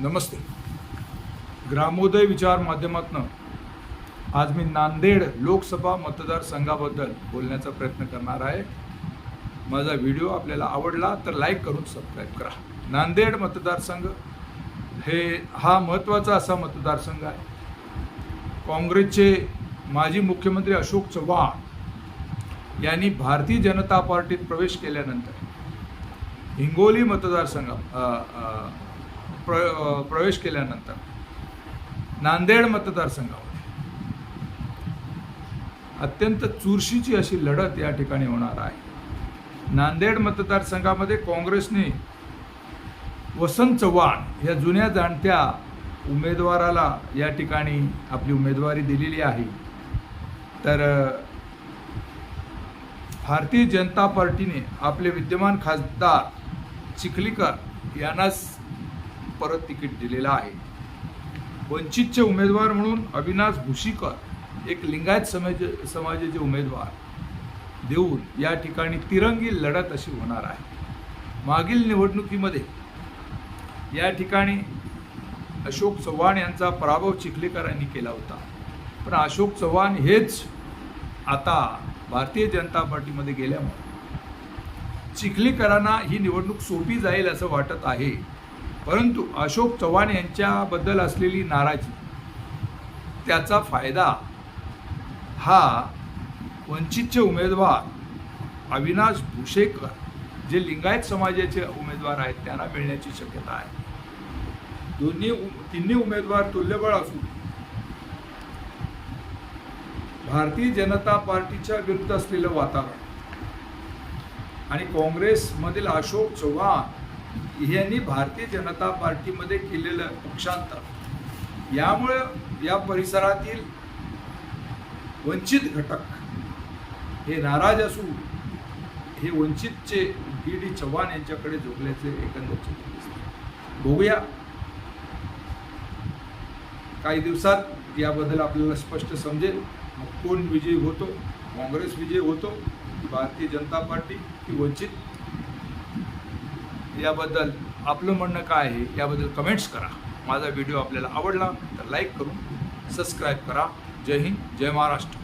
नमस्ते. ग्रामोदय विचार माध्यमातनं आज मी नांदेड लोकसभा मतदारसंघाबद्दल बोलण्याचा प्रयत्न करणार आहे. माझा व्हिडिओ आपल्याला आवडला तर लाईक करून सबस्क्राईब करा. नांदेड मतदारसंघ हे हा महत्त्वाचा असा मतदारसंघ आहे. काँग्रेसचे माजी मुख्यमंत्री अशोक चव्हाण यांनी भारतीय जनता पार्टीत प्रवेश केल्यानंतर हिंगोली मतदारसंघ प्र प्रवेश केल्यानंतर नांदेड मतदारसंघामध्ये अत्यंत चुरशीची अशी लढत या ठिकाणी होणार आहे. नांदेड मतदारसंघामध्ये काँग्रेसने वसंत चव्हाण या जुन्या जाणत्या उमेदवाराला या ठिकाणी आपली उमेदवारी दिलेली आहे. तर भारतीय जनता पार्टीने आपले विद्यमान खासदार चिखलीकर यांनाच परत तिकीट दिलेलं आहे. वंचितचे उमेदवार म्हणून अविनाश भुशीकर एक लिंगायत समाज समाजाचे उमेदवार. देऊन या ठिकाणी तिरंगी लढत अशी होणार आहे. मागील निवडणुकीमध्ये या ठिकाणी अशोक चव्हाण यांचा पराभव चिखलेकरांनी केला होता. पण अशोक चव्हाण हेच आता भारतीय जनता पार्टीमध्ये गेल्यामुळे चिखलीकरांना ही निवडणूक सोपी जाईल असं वाटत आहे. परंतु अशोक चव्हाण यांच्याबद्दल असलेली नाराजी त्याचा फायदा हा वंचितचे उमेदवार अविनाश भुशेकर जे लिंगायत समाजाचे उमेदवार आहेत त्यांना मिळण्याची शक्यता आहे. दोन्ही तिन्ही उमेदवार तुल्यबळ असून भारतीय जनता पार्टीच्या विरुद्ध असलेलं वातावरण आणि काँग्रेसमधील अशोक चव्हाण ह्यांनी भारतीय जनता पार्टीमध्ये केलेलं पक्षांतर. यामुळे या परिसरातील वंचित घटक हे नाराज असून हे वंचितचे डी डी चव्हाण यांच्याकडे झोकल्याचे एकंदर चित्र दिसते बघूया. काही दिवसात याबद्दल आपल्याला स्पष्ट समजेल. मग कोण विजयी होतो? काँग्रेस विजयी होतो? भारतीय जनता पार्टी की वंचित? याबद्दल आपलं म्हणणं काय आहे याबद्दल कमेंट्स करा. माझा व्हिडिओ आपल्याला आवडला तर लाईक करून सबस्क्राईब करा. जय हिंद जय महाराष्ट्र.